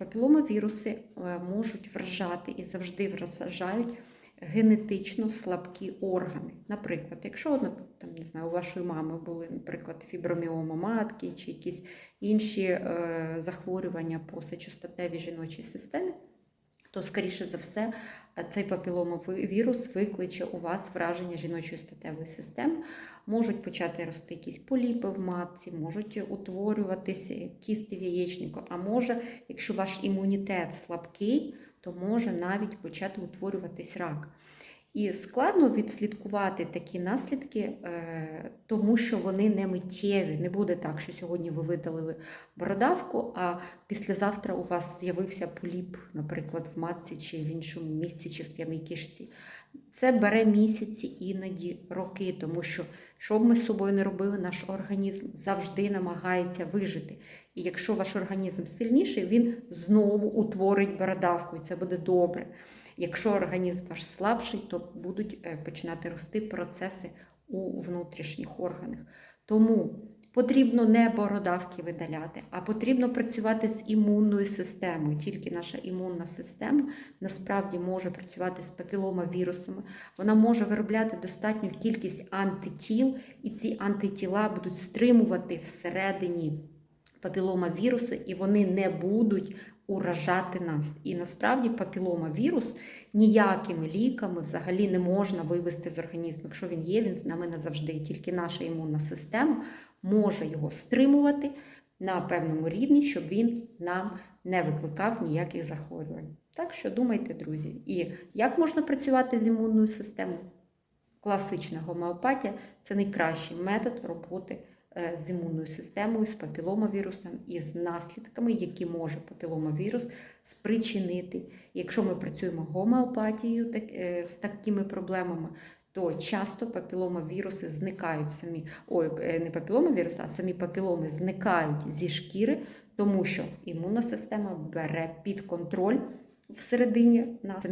Папіломавіруси е, можуть вражати і завжди вражають генетично слабкі органи. Наприклад, якщо там, не знаю, у вашої мами були, наприклад, фіброміома матки чи якісь інші е, захворювання по сечостатевій жіночій системі, то, скоріше за все, цей папіломовий вірус викличе у вас враження жіночої статевої системи. Можуть почати рости якісь поліпи в матці, можуть утворюватися кісти в яєчнику, а може, якщо ваш імунітет слабкий, то може навіть почати утворюватись рак. І складно відслідкувати такі наслідки, е, тому що вони не миттєві. Не буде так, що сьогодні ви видалили бородавку, а післязавтра у вас з'явився поліп, наприклад, в матці чи в іншому місці, чи в прямій кишці. Це бере місяці, іноді роки, тому що, що б ми з собою не робили, наш організм завжди намагається вижити. І якщо ваш організм сильніший, він знову утворить бородавку, і це буде добре. Якщо організм ваш слабший, то будуть е, починати рости процеси у внутрішніх органах. Тому потрібно не бородавки видаляти, а потрібно працювати з імунною системою. Тільки наша імунна система насправді може працювати з папіломавірусами. Вона може виробляти достатню кількість антитіл, і ці антитіла будуть стримувати всередині папіломавіруси, і вони не будуть уражати нас. І насправді папіломавірус ніякими ліками взагалі не можна вивести з організму. Якщо він є, він з нами назавжди. Тільки наша імунна система може його стримувати на певному рівні, щоб він нам не викликав ніяких захворювань. Так що думайте, друзі. І як можна працювати з імунною системою? Класична гомеопатія це найкращий метод роботи з імунною системою, з папіломавірусом і з наслідками, які може папіломавірус спричинити. Якщо ми працюємо гомеопатією так, е, з такими проблемами, то часто папіломавіруси зникають самі, ой, е, не папіломавіруси, а самі папіломи зникають зі шкіри, тому що імунна система бере під контроль всередині нас.